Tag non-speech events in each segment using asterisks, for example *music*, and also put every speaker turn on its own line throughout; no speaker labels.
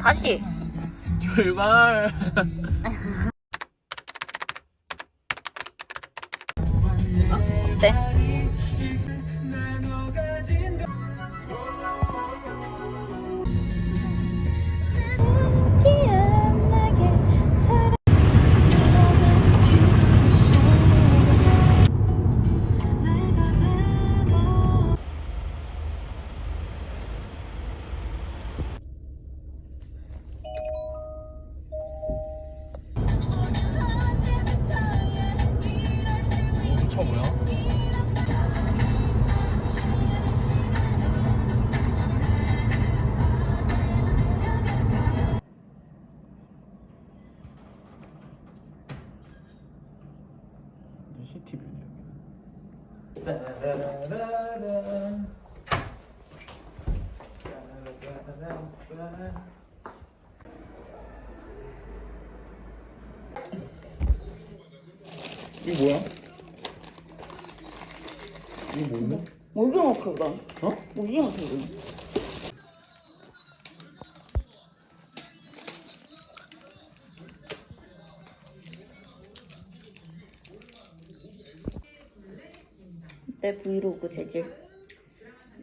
다시. 출발. *laughs* 어? 어때? 이거 뭐야? 이거 뭔데?
오징어 크다.
어?
오징어 크다. 내 브이로그 재질.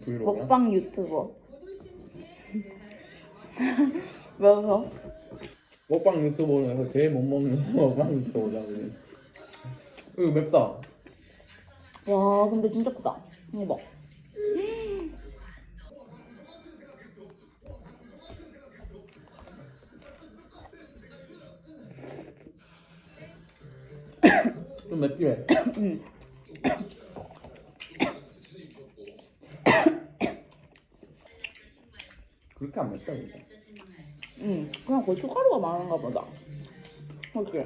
브이로그야?
먹방 유튜버. *laughs* 뭐서?
먹방 유튜버에서 제일 못 먹는 *laughs* 먹방 유튜버다 그래. 이거 맵다.
와 근데 진짜 크다. 이거 봐.
좀 맵지 매.
응.
그렇게 안 맵다 근데.
응. 그냥 고춧가루가 많은가 보다. 맞지?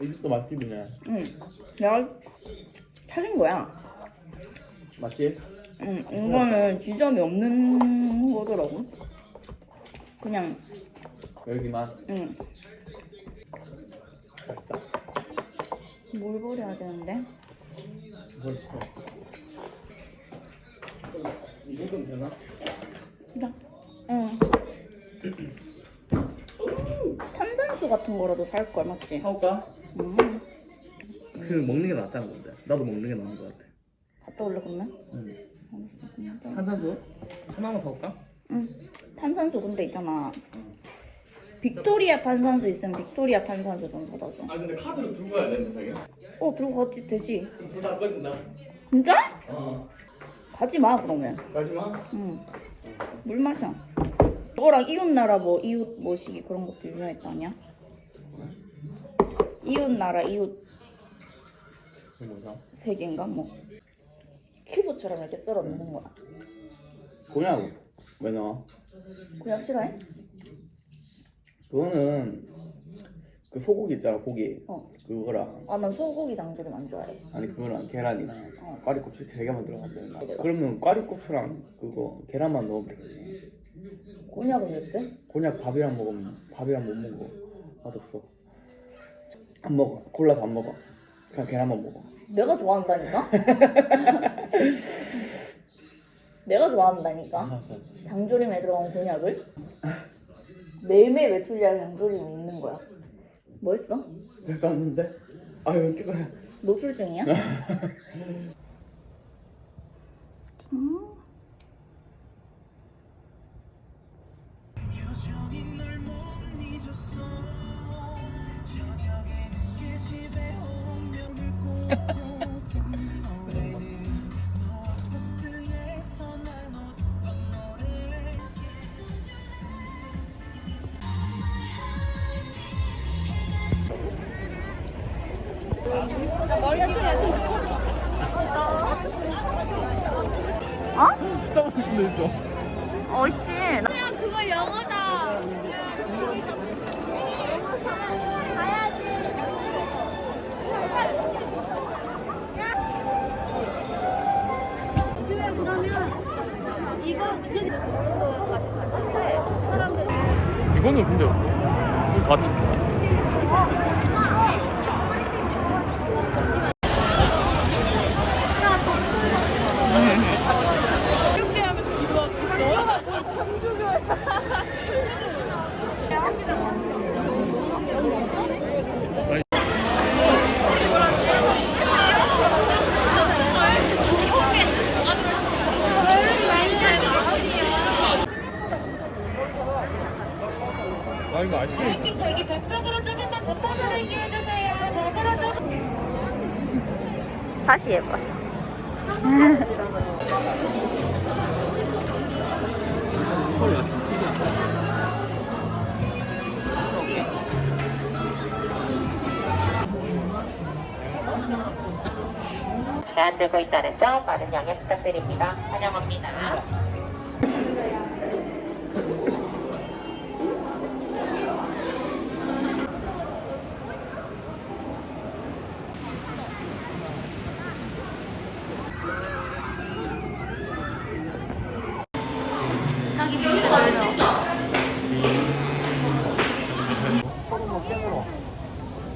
이 집도 맛집이네.
응. 내가 찾은 거야.
맛집?
응. 이거는 지점이 없는 거더라고. 그냥
여기만.
응. 뭘 버려야 되는데?
뭘 더. 이 정도면 되나?
자. 응. *clears throat* 탄산수 같은 거라도 살 걸 맞지?
사올까?
음.
그 먹는 게 낫잖아 근데. 나도 먹는 게 나은 것 같아.
갔다 올래 그러면?
응.
응.
탄산수? 하나만 사올까?
응. 탄산수 근데 있잖아. 빅토리아 탄산수 있으면 빅토리아 탄산수 좀 사다 줘.
아 근데 카드를 들고 가야 되는데 자기?
어 들고 가도 되지.
불다 꺼진다.
진짜?
어.
가지 마 그러면.
가지마.
응. 물 마셔. 이거랑 이웃나라 뭐 이웃 뭐시기 그런 것도 유명했다 아니야? 이웃나라 이웃
뭐죠?
세계인가 뭐. 큐브처럼 이렇게 썰어 넣는 거야.
곤약 왜 넣어?
그냥 싫어해?
그거는 그 소고기 있잖아 고기
어.
그거랑
아 난 소고기 장조림 안 좋아해.
아니 그거랑 계란이나
어.
꽈리고추 세 개만 들어가면 돼 그러면 꽈리고추랑 그거 계란만 넣으면 되겠네
곤약은 몇 대?
곤약 밥이랑 먹으면 밥이랑 못 먹어 맛없어 안 먹어 골라서 안 먹어 그냥 계란만 먹어
내가 좋아한다니까? *laughs* 내가 좋아한다니까?
알았어
장조림에 들어간 곤약을 매일매일 외출리할 장조림이 있는 거야. 뭐 했어?
별거 없는데? 아유 끼가
노출증이야? *laughs* 어 있지. 나-
그거 영어다. 가야지. 집에 그러면 이거 여기 정도까지 갔을 때 사람들이
이거는 근데 이거 다 찍혀
이렇게 하면서 이거 뭐 창조교야. 여기 북쪽으로 조금 더 붙어서 얘기해주세요. 북으로 조금.
다시 해봐.
소리가.
제한되고 있다는 점 많은 양해 부탁드립니다. 환영합니다.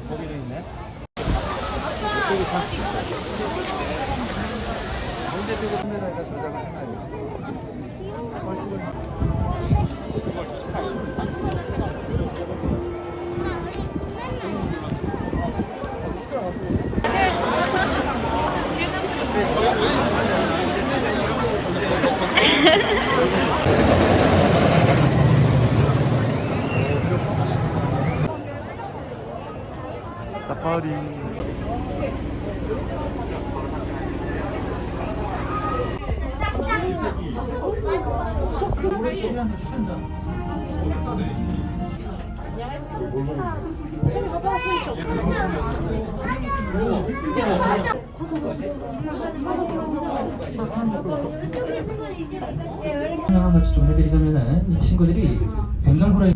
거기도 있네. 사파리.
설명 같이 좀 해드리자면은 이 친구들이 벵갈 호랑이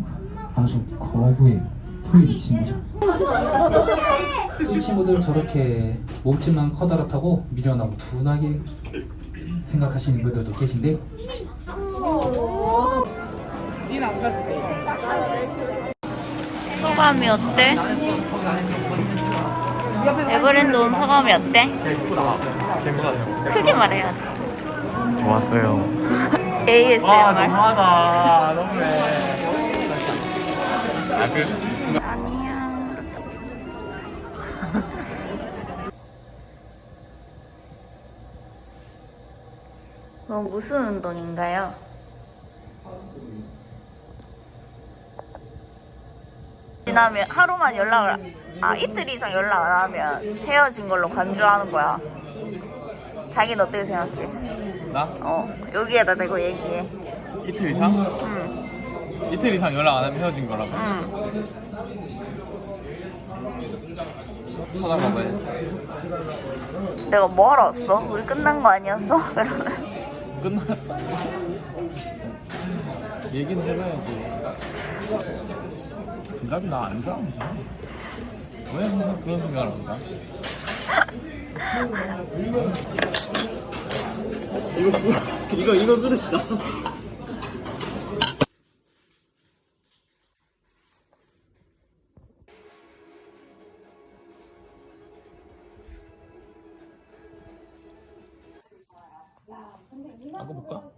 아주 거부의 풀 친구죠. 이 친구들 저렇게 몸집만 커다랗다고 미련하고 둔하게 생각하시는 분들도 계신데
소감이 어때? 에버랜드 온 소감이 어때? 크게 말해야지.
좋았어요.
ASMR. *laughs*
너무하다. 너무해. 아, 그,
뭐 무슨 운동인가요? 지나면 하루만 연락을 아 이틀 이상 연락 안 하면 헤어진 걸로 간주하는 거야. 자기는 어떻게 생각해?
나?
어 여기에다 대고 얘기해.
이틀 이상?
응,
이틀 이상 연락 안 하면 헤어진 거라고.
응.
찾아봐봐야지.
내가 뭐 하러 왔어? 우리 끝난 거 아니었어? *laughs* 그러면
끝났다. 얘기는 해봐야지. 정답이 나안 좋아하는데. 왜 항상 그런 생각을 한다? 이거 이거 이거 그릇이다. 나가 볼까?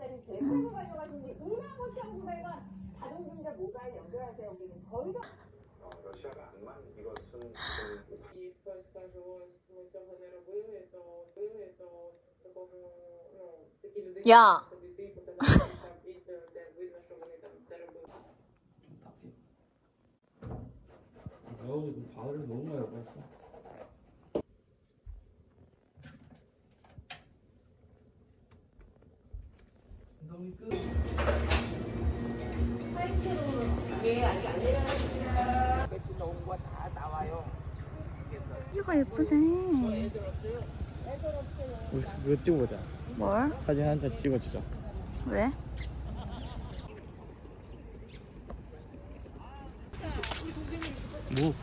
야. 아우, 바다를 너무 많이 먹었어.
이거 예쁘네.
우리 이거 찍어보자.
뭘?
사진 한 장 찍어주자.
왜?
뭐?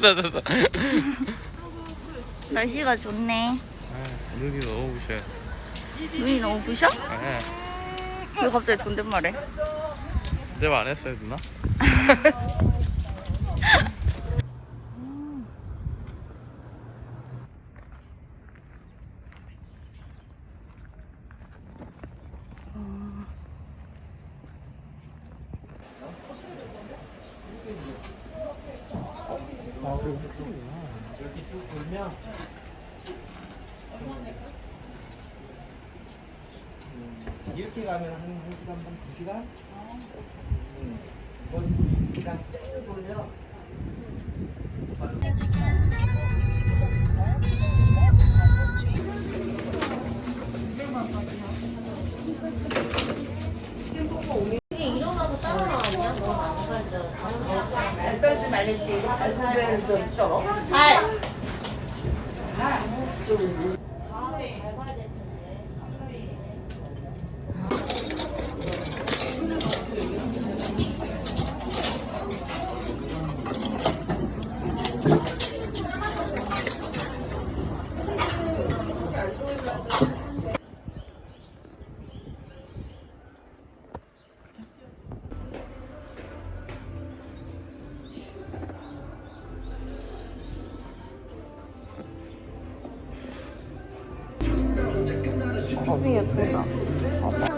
자자자. *laughs*
날씨가 좋네.
눈이 너무 부셔.
눈이 너무 부셔?
네.
왜 갑자기 존댓말해?
내가 안 했어요 누나? *laughs* 아, 저기 호텔이구나. 이렇게 쭉 돌면
이렇게 가면 한 1시간 반, 2시간?
이게 일어나서 따로 나왔냐? 너무 안 살죠.
발 떨지 말랬지. 발 소변 좀 써.
발.
컵이 예쁘다.
제가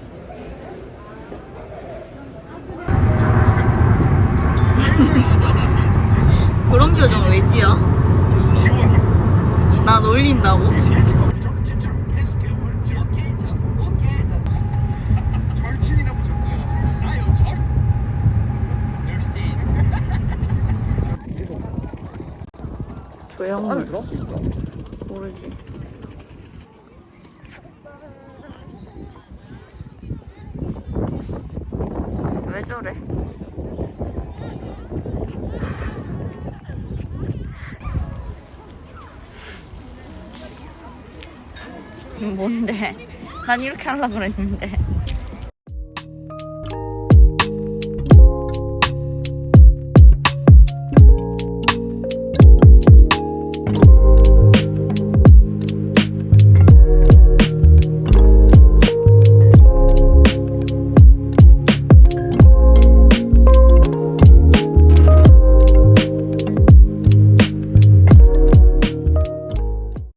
조형물
들어갈 수 있다.
모르지. 왜 저래? 뭔데? 난 이렇게 하려고 그랬는데.